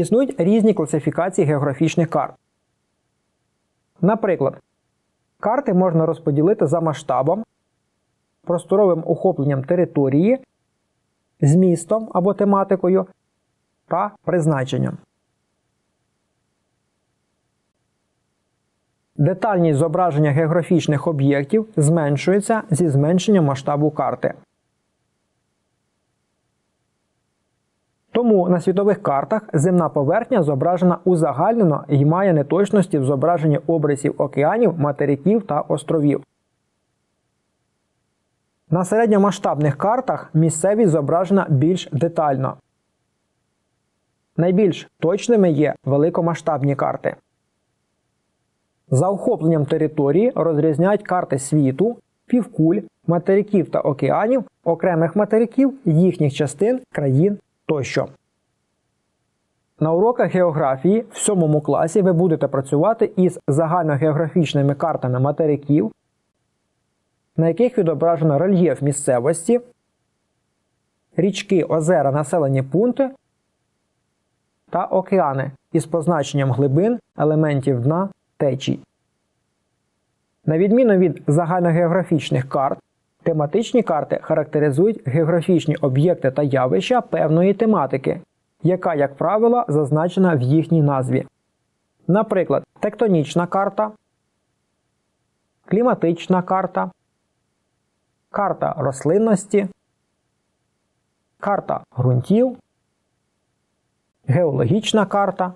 Існують різні класифікації географічних карт. Наприклад, карти можна розподілити за масштабом, просторовим охопленням території, змістом або тематикою та призначенням. Детальність зображення географічних об'єктів зменшується зі зменшенням масштабу карти. Тому на світових картах земна поверхня зображена узагальнено і має неточності в зображенні обрисів океанів, материків та островів. На середньомасштабних картах місцевість зображена більш детально. Найбільш точними є великомасштабні карти. За охопленням території розрізняють карти світу, півкуль, материків та океанів, окремих материків, їхніх частин, країн тощо. На уроках географії в 7 класі ви будете працювати із загальногеографічними картами материків, на яких відображено рельєф місцевості, річки, озера, населені пункти та океани із позначенням глибин, елементів дна, течій. На відміну від загальногеографічних карт, тематичні карти характеризують географічні об'єкти та явища певної тематики, яка, як правило, зазначена в їхній назві. Наприклад, тектонічна карта, кліматична карта, карта рослинності, карта ґрунтів, геологічна карта,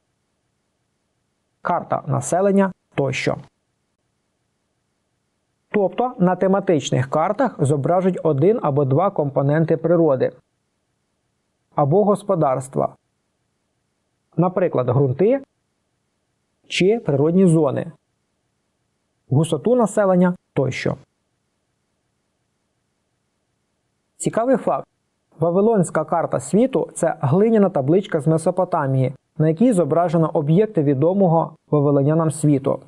карта населення тощо. Тобто на тематичних картах зображують один або два компоненти природи або господарства, наприклад, ґрунти чи природні зони, гусоту населення тощо. Цікавий факт. Вавилонська карта світу це глиняна табличка з Месопотамії, на якій зображено об'єкти відомого вавилонянам світу.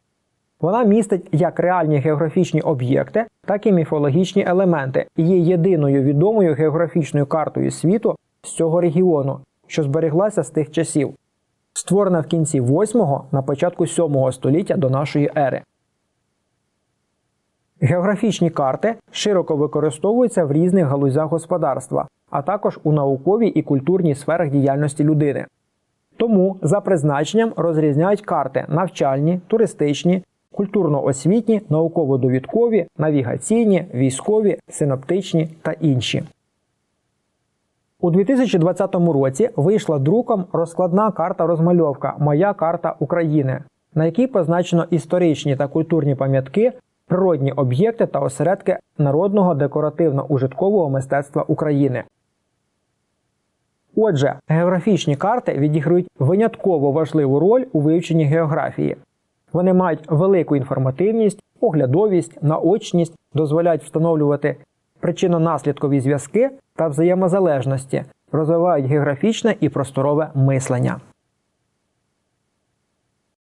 Вона містить як реальні географічні об'єкти, так і міфологічні елементи і є єдиною відомою географічною картою світу з цього регіону, що збереглася з тих часів, створена в кінці 8-го на початку 7 століття до нашої ери. Географічні карти широко використовуються в різних галузях господарства, а також у науковій і культурній сферах діяльності людини. Тому за призначенням розрізняють карти навчальні, туристичні, культурно-освітні, науково-довідкові, навігаційні, військові, синоптичні та інші. У 2020 році вийшла друком розкладна карта розмальовка Моя карта України, на якій позначено історичні та культурні пам'ятки, природні об'єкти та осередки народного декоративно-ужиткового мистецтва України. Отже, географічні карти відіграють винятково важливу роль у вивченні географії. Вони мають велику інформативність, оглядовість, наочність, дозволяють встановлювати причинно-наслідкові зв'язки та взаємозалежності, розвивають географічне і просторове мислення.